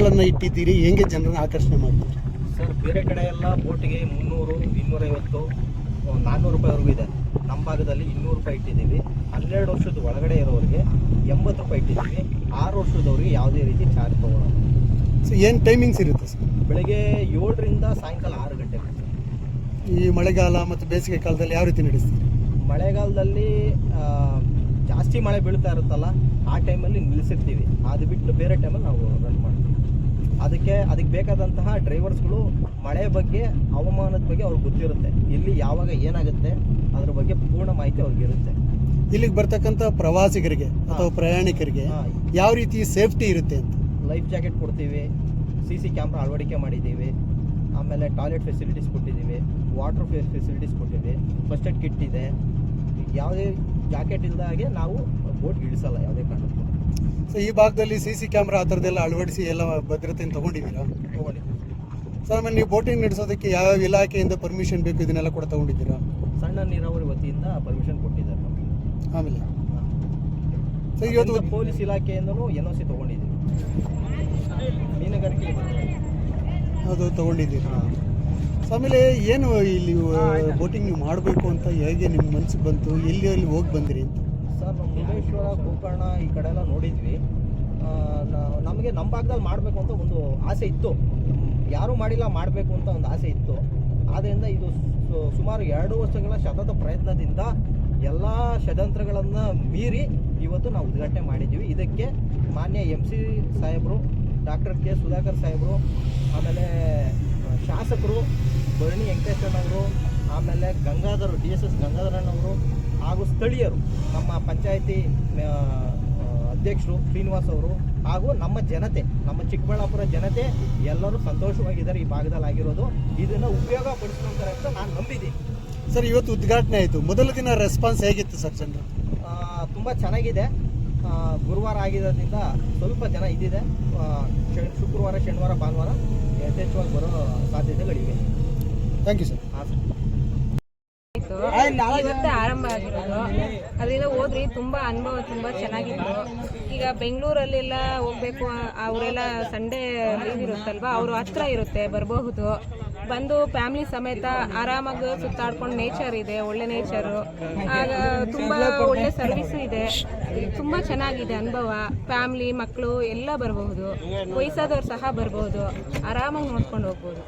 ಗಳನ್ನ ಇಟ್ಟಿದ್ದೀರಿ ಹೆಂಗೆ ಜನರನ್ನು ಆಕರ್ಷಣೆ ಮಾಡ್ತೀರಿ? ಸರ್ ಬೇರೆ ಕಡೆ ಎಲ್ಲ ಬೋಟಿಗೆ ಮುನ್ನೂರು ಇನ್ನೂರೈವತ್ತು ನಾನ್ನೂರು ರೂಪಾಯಿವರೆಗೂ ಇದೆ. ನಮ್ಮ ಭಾಗದಲ್ಲಿ ಇನ್ನೂರು ರೂಪಾಯಿ ಇಟ್ಟಿದ್ದೀವಿ. ಹನ್ನೆರಡು ವರ್ಷದ ಒಳಗಡೆ ಇರೋರಿಗೆ ಎಂಬತ್ತು ರೂಪಾಯಿ ಇಟ್ಟಿದ್ದೀವಿ. ಆರು ವರ್ಷದವ್ರಿಗೆ ಯಾವುದೇ ರೀತಿ ಚಾರ್ಜ್ ತೊಗೊಳಲ್ಲ. ಸೊ ಏನು ಟೈಮಿಂಗ್ಸ್ ಇರುತ್ತೆ ಸರ್? ಬೆಳಗ್ಗೆ ಏಳರಿಂದ ಸಾಯಂಕಾಲ ಆರು ಗಂಟೆ ಈ ಮಳೆಗಾಲ ಮತ್ತು ಬೇಸಿಗೆ ಕಾಲದಲ್ಲಿ ಯಾವ ರೀತಿ ನಡೆಸ್ತೀರಿ? ಮಳೆಗಾಲದಲ್ಲಿ ಜಾಸ್ತಿ ಮಳೆ ಬೀಳ್ತಾ ಇರುತ್ತಲ್ಲ ಆ ಟೈಮಲ್ಲಿ ನಿಲ್ಲಿಸಿರ್ತೀವಿ. ಅದು ಬಿಟ್ಟು ಬೇರೆ ಟೈಮಲ್ಲಿ ನಾವು ರನ್ ಮಾಡ್ತೀವಿ. ಅದಕ್ಕೆ ಅದಕ್ಕೆ ಬೇಕಾದಂತಹ ಡ್ರೈವರ್ಸ್ಗಳು ಮಳೆ ಬಗ್ಗೆ ಹವಾಮಾನದ ಬಗ್ಗೆ ಅವ್ರಿಗೆ ಗೊತ್ತಿರುತ್ತೆ. ಇಲ್ಲಿ ಯಾವಾಗ ಏನಾಗುತ್ತೆ ಅದ್ರ ಬಗ್ಗೆ ಪೂರ್ಣ ಮಾಹಿತಿ ಅವ್ರಿಗೆ ಇರುತ್ತೆ. ಇಲ್ಲಿಗೆ ಬರ್ತಕ್ಕಂಥ ಪ್ರವಾಸಿಗರಿಗೆ ಅಥವಾ ಪ್ರಯಾಣಿಕರಿಗೆ ಯಾವ ರೀತಿ ಸೇಫ್ಟಿ ಇರುತ್ತೆ ಅಂತ? ಲೈಫ್ ಜಾಕೆಟ್ ಕೊಡ್ತೀವಿ ಸಿ ಸಿ ಕ್ಯಾಮ್ರಾ ಅಳವಡಿಕೆ ಮಾಡಿದ್ದೀವಿ ಆಮೇಲೆ ಟಾಯ್ಲೆಟ್ ಫೆಸಿಲಿಟೀಸ್ ಕೊಟ್ಟಿದ್ದೀವಿ ವಾಟರ್ ಫೆಸಿಲಿಟೀಸ್ ಕೊಟ್ಟಿದ್ದೀವಿ ಫಸ್ಟ್ ಏಡ್ ಕಿಟ್ ಇದೆ. ಯಾವುದೇ ಜಾಕೆಟ್ ಇಲ್ಲದ ಹಾಗೆ ನಾವು ಬೋಟ್ ಇಳಿಸಲ್ಲ ಯಾವುದೇ ಕಾರಣಕ್ಕೂ. ಸೊ ಈ ಭಾಗದಲ್ಲಿ ಸಿ ಸಿ ಕ್ಯಾಮ್ರಾ ಆ ಥರದ್ದೆಲ್ಲ ಅಳವಡಿಸಿ ಎಲ್ಲ ಭದ್ರತೆಯನ್ನು ತೊಗೊಂಡಿದ್ದೀರಾ? ಸರ್ ಆಮೇಲೆ ನೀವು ಬೋಟಿಂಗ್ ನಡೆಸೋದಕ್ಕೆ ಯಾವ್ಯಾವ ಇಲಾಖೆಯಿಂದ ಪರ್ಮಿಷನ್ ಬೇಕು? ಇದನ್ನೆಲ್ಲ ಕೂಡ ತೊಗೊಂಡಿದ್ದೀರಾ? ಸಣ್ಣ ನೀರಾವರಿ ವತಿಯಿಂದ ಪರ್ಮಿಷನ್ ಕೊಟ್ಟಿದ್ದಾರೆ. ಆಮೇಲೆ? ಸರ್ ಇವತ್ತು ಪೊಲೀಸ್ ಇಲಾಖೆಯಿಂದಲೂ ಎನ್ ಒ ಸಿ ತೊಗೊಂಡಿದ್ದೀವಿ. ಮೀನುಗಾರಿಕೆ ಅದು ತೊಗೊಂಡಿದ್ದೀರಾ? ಸೊ ಆಮೇಲೆ ಏನು ಇಲ್ಲಿ ಬೋಟಿಂಗ್ ನೀವು ಮಾಡಬೇಕು ಅಂತ ಹೇಗೆ ನಿಮ್ಮ ಮನಸ್ಸಿಗೆ ಬಂತು? ಎಲ್ಲಿ ಎಲ್ಲಿ ಹೋಗಿ ಬಂದಿರಿ ಅಂತ? ಮುರುಡೇಶ್ವರ ಗೋಕರ್ಣ ಈ ಕಡೆ ಎಲ್ಲ ನೋಡಿದ್ವಿ ನಮಗೆ ನಮ್ಮ ಭಾಗದಲ್ಲಿ ಮಾಡಬೇಕು ಅಂತ ಒಂದು ಆಸೆ ಇತ್ತು. ಯಾರೂ ಮಾಡಿಲ್ಲ, ಮಾಡಬೇಕು ಅಂತ ಒಂದು ಆಸೆ ಇತ್ತು. ಆದ್ದರಿಂದ ಇದು ಸುಮಾರು ಎರಡು ವರ್ಷಗಳ ಶತದ ಪ್ರಯತ್ನದಿಂದ ಎಲ್ಲ ಷಡ್ಯಂತ್ರಗಳನ್ನು ಮೀರಿ ಇವತ್ತು ನಾವು ಉದ್ಘಾಟನೆ ಮಾಡಿದ್ದೀವಿ. ಇದಕ್ಕೆ ಮಾನ್ಯ ಎಂ ಸಿ ಸಾಹೇಬರು, ಡಾಕ್ಟರ್ ಕೆ ಸುಧಾಕರ್ ಸಾಹೇಬರು, ಆಮೇಲೆ ಶಾಸಕರು ಶಾಸಕರು ಭರಣಿ ವೆಂಕಟೇಶ್ವರನವರು, ಆಮೇಲೆ ಗಂಗಾಧರ್, ಡಿ ಎಸ್ ಎಸ್ ಗಂಗಾಧರಣ್ಣವರು ಹಾಗೂ ಸ್ಥಳೀಯರು ನಮ್ಮ ಪಂಚಾಯಿತಿ ಅಧ್ಯಕ್ಷರು ಶ್ರೀನಿವಾಸ್ ಅವರು ಹಾಗೂ ನಮ್ಮ ಜನತೆ ನಮ್ಮ ಚಿಕ್ಕಬಳ್ಳಾಪುರ ಜನತೆ ಎಲ್ಲರೂ ಸಂತೋಷವಾಗಿದ್ದಾರೆ ಈ ಭಾಗದಲ್ಲಿ ಆಗಿರೋದು. ಇದನ್ನು ಉಪಯೋಗ ಪಡಿಸ್ಕೊಂತಾರೆ ಅಂತ ನಾನು ನಂಬಿದ್ದೀನಿ. ಸರ್ ಇವತ್ತು ಉದ್ಘಾಟನೆ ಆಯಿತು. ಮೊದಲ ದಿನ ರೆಸ್ಪಾನ್ಸ್ ಹೇಗಿತ್ತು ಸರ್ ಜನರು ತುಂಬ ಚೆನ್ನಾಗಿದೆ. ಗುರುವಾರ ಆಗಿರೋದ್ರಿಂದ ಸ್ವಲ್ಪ ಜನ ಇದ್ದಿದೆ. ಶುಕ್ರವಾರ ಶನಿವಾರ ಭಾನುವಾರ ಯಥೇಚ್ಛವಾಗಿ ಬರೋ ಸಾಧ್ಯತೆಗಳಿವೆ. ಥ್ಯಾಂಕ್ ಯು ಸರ್ ಹಾಂ ಸರ್. ಇತ್ತು. ಇವತ್ತೇ ಆರಂಭ ಆಗಿರೋದು. ಅದರಿಂದ ಹೋದ್ರಿ, ತುಂಬಾ ಅನುಭವ ತುಂಬಾ ಚೆನ್ನಾಗಿತ್ತು. ಈಗ ಬೆಂಗಳೂರಲ್ಲೆಲ್ಲ ಹೋಗ್ಬೇಕು, ಅವರೆಲ್ಲ ಸಂಡೇ ಲೀವ್ ಇರುತ್ತಲ್ವಾ, ಅವರು ಹತ್ರ ಇರುತ್ತೆ, ಬರಬಹುದು. ಬಂದು ಫ್ಯಾಮಿಲಿ ಸಮೇತ ಆರಾಮಾಗಿ ಸುತ್ತಾಡ್ಕೊಂಡು ನೇಚರ್ ಇದೆ, ಒಳ್ಳೆ ನೇಚರು ಆಗ ತುಂಬ ಒಳ್ಳೆ ಸರ್ವಿಸು ಇದೆ. ತುಂಬ ಚೆನ್ನಾಗಿದೆ ಅನುಭವ. ಫ್ಯಾಮಿಲಿ ಮಕ್ಕಳು ಎಲ್ಲ ಬರಬಹುದು. ವಯಸ್ಸಾದವ್ರು ಸಹ ಬರಬಹುದು. ಆರಾಮಾಗಿ ನೋಡ್ಕೊಂಡು ಹೋಗ್ಬೋದು.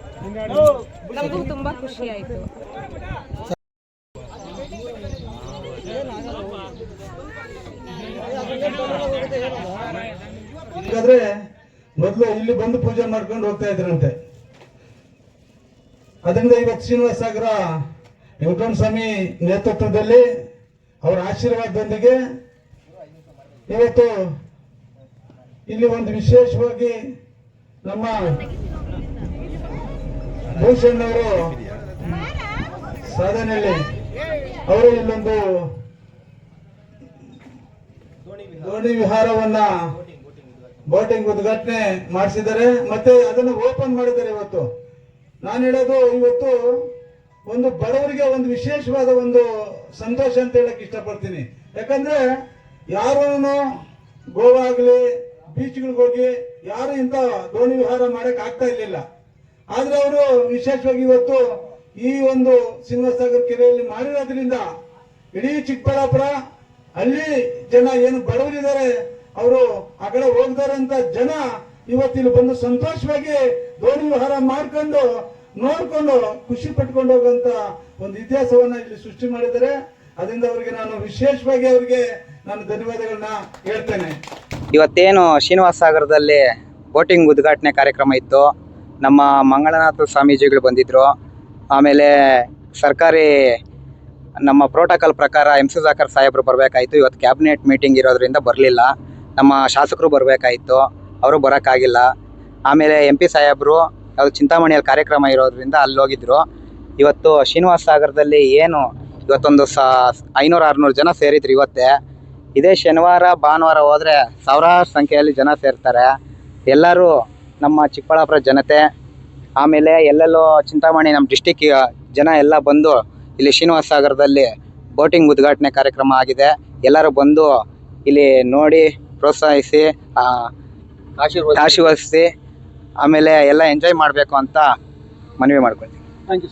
ನಮಗೂ ತುಂಬ ಖುಷಿ ಆಯ್ತು. ಹಾಗಾದ್ರೆ ಮೊದಲು ಇಲ್ಲಿ ಬಂದು ಪೂಜೆ ಮಾಡ್ಕೊಂಡು ಹೋಗ್ತಾ ಇದ್ರಂತೆ. ಅದರಿಂದ ಇವತ್ತು ಶ್ರೀನಿವಾಸ ಸಾಗರ ವೆಂಕಟರಮಣ ಸ್ವಾಮಿ ನೇತೃತ್ವದಲ್ಲಿ ಅವರ ಆಶೀರ್ವಾದದೊಂದಿಗೆ ಇವತ್ತು ಇಲ್ಲಿ ಒಂದು ವಿಶೇಷವಾಗಿ ನಮ್ಮ ಭೂಷಣ್ ಅವರು ಸಾಧನೆಯಲ್ಲಿ ಅವರು ಇಲ್ಲೊಂದು ದೋಣಿ ವಿಹಾರವನ್ನ ಬೋಟಿಂಗ್ ಉದ್ಘಾಟನೆ ಮಾಡಿಸಿದ್ದಾರೆ. ಮತ್ತೆ ಅದನ್ನು ಓಪನ್ ಮಾಡಿದ್ದಾರೆ ಇವತ್ತು. ನಾನು ಹೇಳೋದು, ಇವತ್ತು ಒಂದು ಬಡವರಿಗೆ ಒಂದು ವಿಶೇಷವಾದ ಒಂದು ಸಂತೋಷ ಅಂತ ಹೇಳಕ್ ಇಷ್ಟಪಡ್ತೀನಿ. ಯಾಕಂದ್ರೆ ಯಾರೂ ಗೋವಾ ಆಗಲಿ ಬೀಚ್ಗಳಿಗೆ ಹೋಗಿ ಯಾರು ಇಂಥ ದೋಣಿ ವಿಹಾರ ಮಾಡಕ್ ಆಗ್ತಾ ಇರಲಿಲ್ಲ. ಆದ್ರೆ ಅವರು ವಿಶೇಷವಾಗಿ ಇವತ್ತು ಈ ಒಂದು ಸಿಂಹಸಾಗರ್ ಕೆರೆಯಲ್ಲಿ ಮಾಡಿರೋದ್ರಿಂದ ಇಡೀ ಚಿಕ್ಕಬಳ್ಳಾಪುರ, ಅಲ್ಲಿ ಜನ ಏನು ಬಡವರಿದ್ದಾರೆ ಅವರು ಆ ಕಡೆ ಹೋಗ್ತಾರಂತ ಜನ ಇವತ್ತಿಲ್ಲಿ ಬಂದು ಸಂತೋಷವಾಗಿ ದೋಣಿ ವಿಹಾರ ಮಾಡ್ಕೊಂಡು ನೋಡ್ಕೊಂಡು ಖುಷಿ ಪಟ್ಕೊಂಡು ಹೋಗುವಂತ ಒಂದು ಇತಿಹಾಸವನ್ನ ಇಲ್ಲಿ ಸೃಷ್ಟಿ ಮಾಡಿದ್ದಾರೆ. ಅದರಿಂದ ಅವರಿಗೆ ನಾನು ವಿಶೇಷವಾಗಿ ಅವರಿಗೆ ನಾನು ಧನ್ಯವಾದಗಳನ್ನ ಹೇಳ್ತೇನೆ. ಇವತ್ತೇನು ಶ್ರೀನಿವಾಸ ಸಾಗರದಲ್ಲಿ ಬೋಟಿಂಗ್ ಉದ್ಘಾಟನೆ ಕಾರ್ಯಕ್ರಮ ಇತ್ತು. ನಮ್ಮ ಮಂಗಳನಾಥ ಸ್ವಾಮೀಜಿಗಳು ಬಂದಿದ್ರು. ಆಮೇಲೆ ಸರ್ಕಾರಿ ನಮ್ಮ ಪ್ರೋಟೋಕಾಲ್ ಪ್ರಕಾರ ಎಂ ಸುಧಾಕರ್ ಸಾಹೇಬರು ಬರಬೇಕಾಯಿತು. ಇವತ್ತು ಕ್ಯಾಬಿನೆಟ್ ಮೀಟಿಂಗ್ ಇರೋದ್ರಿಂದ ಬರಲಿಲ್ಲ. ನಮ್ಮ ಶಾಸಕರು ಬರಬೇಕಾಯಿತು, ಅವರು ಬರೋಕ್ಕಾಗಿಲ್ಲ. ಆಮೇಲೆ ಎಂ ಪಿ ಸಾಹೇಬರು ಅದು ಚಿಂತಾಮಣಿಯಲ್ಲಿ ಕಾರ್ಯಕ್ರಮ ಇರೋದ್ರಿಂದ ಅಲ್ಲಿ ಹೋಗಿದ್ರು ಇವತ್ತು ಶ್ರೀನಿವಾಸ ಸಾಗರದಲ್ಲಿ ಏನು ಇವತ್ತೊಂದು ಸ, ಐನೂರು ಆರುನೂರು ಜನ ಸೇರಿದ್ರು ಇವತ್ತೇ. ಇದೇ ಶನಿವಾರ, ಭಾನುವಾರ ಹೋದರೆ ಸಾವಿರಾರು ಸಂಖ್ಯೆಯಲ್ಲಿ ಜನ ಸೇರ್ತಾರೆ. ಎಲ್ಲರೂ ನಮ್ಮ ಚಿಕ್ಕಬಳ್ಳಾಪುರ ಜನತೆ, ಆಮೇಲೆ ಎಲ್ಲೆಲ್ಲೋ ಚಿಂತಾಮಣಿ ನಮ್ಮ ಡಿಸ್ಟಿಕ್ ಜನ ಎಲ್ಲ ಬಂದು ಇಲ್ಲಿ ಶ್ರೀನಿವಾಸ ಸಾಗರದಲ್ಲಿ ಬೋಟಿಂಗ್ ಉದ್ಘಾಟನೆ ಕಾರ್ಯಕ್ರಮ ಆಗಿದೆ. ಎಲ್ಲರೂ ಬಂದು ಇಲ್ಲಿ ನೋಡಿ ಪ್ರೋತ್ಸಾಹಿಸಿ ಆಶೀರ್ವದಿಸಿ. ಆಮೇಲೆ ಎಲ್ಲ ಎಂಜಾಯ್ ಮಾಡಬೇಕು ಅಂತ ಮನವಿ ಮಾಡ್ಕೊಳ್ತೀನಿ. Thank you